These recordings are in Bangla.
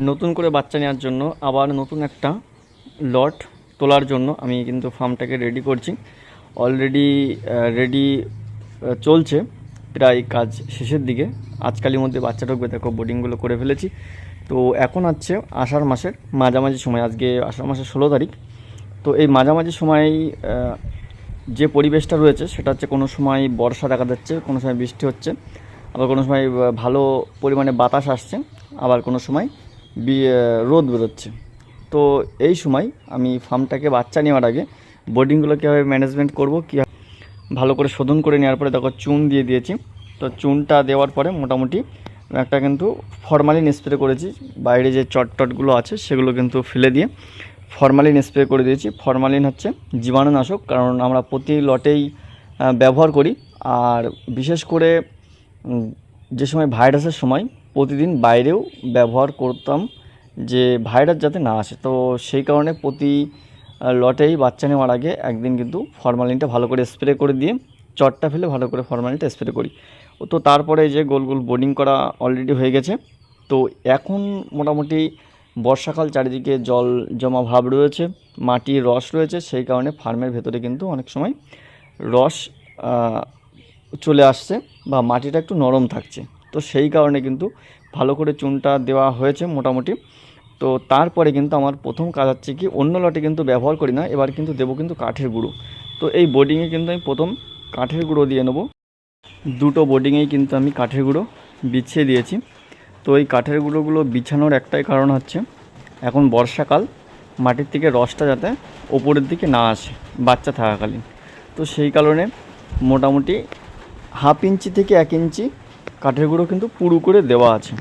নতুন করে বাচ্চা নেওয়ার জন্য আবার নতুন একটা লট তোলার জন্য আমি কিন্তু ফার্মটাকে রেডি করছি। অলরেডি রেডি চলছে প্রায় কাজ শেষের দিকে। আজকালের মধ্যে বাচ্চা ঢুকবে, দেখো বোর্ডিংগুলো করে ফেলেছি। তো এখন হচ্ছে আষাঢ় মাসের মাঝামাঝি সময়, আজকে আষাঢ় মাসের ষোলো তারিখ। তো এই মাঝামাঝি সময় যে পরিবেশটা রয়েছে, সেটা হচ্ছে কোনো সময় বর্ষা দেখা যাচ্ছে, কোনো সময় বৃষ্টি হচ্ছে, আবার কোনো সময় ভালো পরিমাণে বাতাস আসছে, আবার কোনো সময় রোদ বেরোচ্ছে। তো এই সময় আমি ফার্মটাকে বাচ্চা নেওয়ার আগে বোর্ডিংগুলো কীভাবে ম্যানেজমেন্ট করব, কী ভালো করে শোধন করে নেওয়ার পরে দেখো চুন দিয়ে দিয়েছি। তো চুনটা দেওয়ার পরে মোটামুটি একটা কিন্তু ফরমালিন স্প্রে করেছি। বাইরে যে চট টটগুলো আছে সেগুলো কিন্তু ফেলে দিয়ে ফরমালিন স্প্রে করে দিয়েছি। ফরমালিন হচ্ছে জীবাণুনাশক, কারণ আমরা প্রতি লটেই ব্যবহার করি। আর বিশেষ করে যে সময় ভাইরাসের সময় প্রতিদিন বাইরেও ব্যবহার করতাম যে ভাইরাস যাতে না আসে। তো সেই কারণে প্রতি লটেই বাচ্চা নেওয়ার আগে একদিন কিন্তু ফরমালিনটা ভালো করে স্প্রে করে দিয়ে চটটা ফেলে ভালো করে ফরমালিনটা স্প্রে করি। তো তারপরে যে গোল গোল বোর্ডিং করা অলরেডি হয়ে গেছে। তো এখন মোটামুটি বর্ষাকাল চারিদিকে জল জমা ভাব রয়েছে মাটির রস রয়েছে, সেই কারণে ফার্মের ভেতরে কিন্তু অনেক সময় রস চলে আসছে বা মাটিটা একটু নরম থাকছে। তো সেই কারণে কিন্তু ভালো করে চুনটা দেওয়া হয়েছে মোটামুটি। তো তারপরে কিন্তু আমার প্রথম কাজ হচ্ছে কি, অন্য লটে কিন্তু ব্যবহার করি না, এবার কিন্তু দেবো কিন্তু কাঠের গুঁড়ো। তো এই বোর্ডিংয়ে কিন্তু আমি প্রথম কাঠের গুঁড়ো দিয়ে নেব। দুটো বোর্ডিংয়েই কিন্তু আমি কাঠের গুঁড়ো বিছিয়ে দিয়েছি। তো এই কাঠের গুঁড়োগুলো বিছানোর একটাই কারণ হচ্ছে, এখন বর্ষাকাল, মাটির থেকে রসটা যাতে ওপরের দিকে না আসে, বাচ্চা থাকাকালীন। তো সেই কারণে মোটামুটি হাফ ইঞ্চি থেকে এক ইঞ্চি কাঠের গুঁড়ো কিন্তু পুরু করে দেওয়া আছে।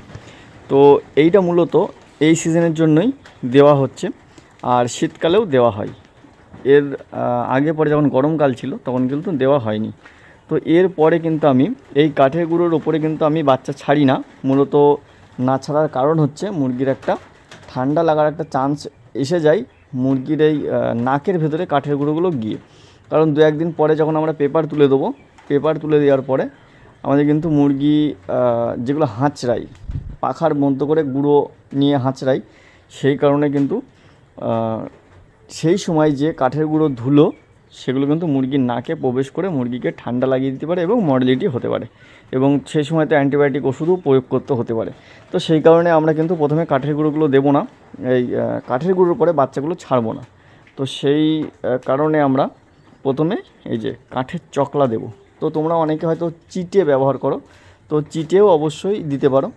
তো এইটা মূলত এই সিজনের জন্যই দেওয়া হচ্ছে, আর শীতকালেও দেওয়া হয়। এর আগে পরে যখন গরমকাল ছিল, তখন কিন্তু দেওয়া হয়নি। তো এর পরে কিন্তু আমি, এই কাঠের গুঁড়োর ওপরে কিন্তু আমি বাচ্চা ছাড়ি না। মূলত না ছাড়ার কারণ হচ্ছে, মুরগির একটা ঠান্ডা লাগার একটা চান্স এসে যায় মুরগির এই নাকের ভেতরে কাঠের গুঁড়োগুলো গিয়ে। কারণ দু একদিন পরে যখন আমরা পেপার তুলে দেবো পেপার তুলে দেওয়ার পরে আমাদের কিন্তু মুরগি যেগুলো হাঁচড়াই পাখার মধ্য করে গুঁড়ো নিয়ে হাঁচড়াই সেই কারণে কিন্তু সেই সময় যে কাঠের গুঁড়ো ধুলো, সেগুলো কিন্তু মুরগির নাকে প্রবেশ করে মুরগিকে ঠান্ডা লাগিয়ে দিতে পারে এবং মর্টালিটি হতে পারে। এবং সেই সময় তো অ্যান্টিবায়োটিক ওষুধও প্রয়োগ করতে হতে পারে। তো সেই কারণে আমরা কিন্তু প্রথমে কাঠের গুঁড়োগুলো দেবো না, এই কাঠের গুঁড়োর পরে বাচ্চাগুলো ছাড়বো না। তো সেই কারণে আমরা প্রথমে এই যে কাঠের চকলা দেব। তো তোমরা অনেকে হয়তো চিটে ব্যবহার করো। তো চিটেও অবশ্যই দিতে পারো।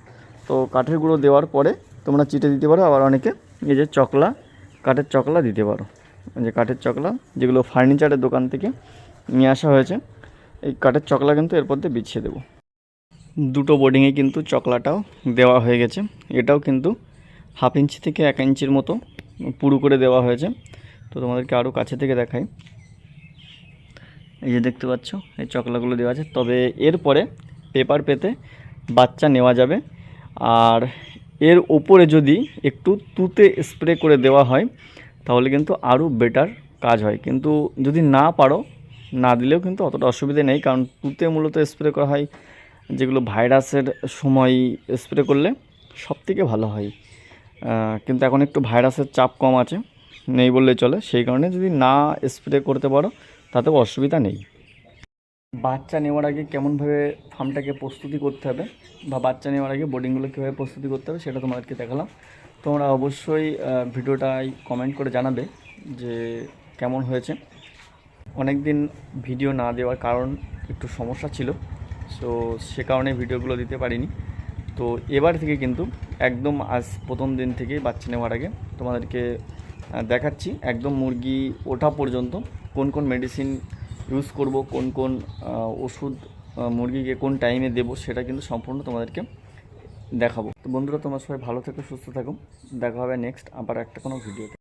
তো কাঠের গুঁড়ো দেওয়ার পরে তোমরা চিটে দিতে পারো, আবার অনেকে এই যে চকলা, কাঠের চকলা দিতে পারো। যে কাঠের চকলা, যেগুলো ফার্নিচারের দোকান থেকে নিয়ে আসা হয়েছে, এই কাঠের চকলা কিন্তু এরপর দিয়ে বিছিয়ে দেবো। দুটো বোর্ডিংয়ে কিন্তু চকলাটাও দেওয়া হয়ে গেছে। এটাও কিন্তু হাফ ইঞ্চি থেকে এক ইঞ্চির মতো পুরু করে দেওয়া হয়েছে। তো তোমাদেরকে আরও কাছে থেকে দেখাই। এই যে দেখতে পাচ্ছ, এই চকলাগুলো দেওয়া আছে। তবে এরপরে পেপার পেতে বাচ্চা নেওয়া যাবে। আর এর ওপরে যদি একটু তুতে স্প্রে করে দেওয়া হয়, তাহলে কিন্তু আরও বেটার কাজ হয়। কিন্তু যদি না পারো, না দিলেও কিন্তু অতটা অসুবিধে নেই। কারণ তুতে মূলত স্প্রে করা হয় যেগুলো ভাইরাসের সময় স্প্রে করলে সব থেকে ভালো হয়। কিন্তু এখন একটু ভাইরাসের চাপ কম আছে, নেই বললে চলে। সেই কারণে যদি না স্প্রে করতে পারো তাতেও অসুবিধা নেই। বাচ্চা নেওয়ার আগে কেমনভাবে ফার্মটাকে প্রস্তুতি করতে হবে বা বাচ্চা নেওয়ার আগে বোর্ডিংগুলো কীভাবে প্রস্তুতি করতে হবে সেটা তোমাদেরকে দেখালাম। তোমরা অবশ্যই ভিডিওটাই কমেন্ট করে জানাবে যে কেমন হয়েছে। অনেক দিন ভিডিও না দেওয়ার কারণ একটু সমস্যা ছিল সো সে কারণে ভিডিওগুলো দিতে পারিনি। তো এবার থেকে কিন্তু একদম আজ প্রথম দিন থেকে বাচ্চা নেওয়ার আগে তোমাদেরকে দেখাচ্ছি। একদম মুরগি ওঠা পর্যন্ত কোন কোন মেডিসিন ইউজ করব, কোন কোন ওষুধ মুরগিকে কোন টাইমে দেবো, সেটা কিন্তু সম্পূর্ণ তোমাদেরকে দেখাবো। তো বন্ধুরা, তোমার সবাই ভালো থেকো, সুস্থ থাকো। দেখা হবে নেক্সট আবার একটা কোনো ভিডিওতে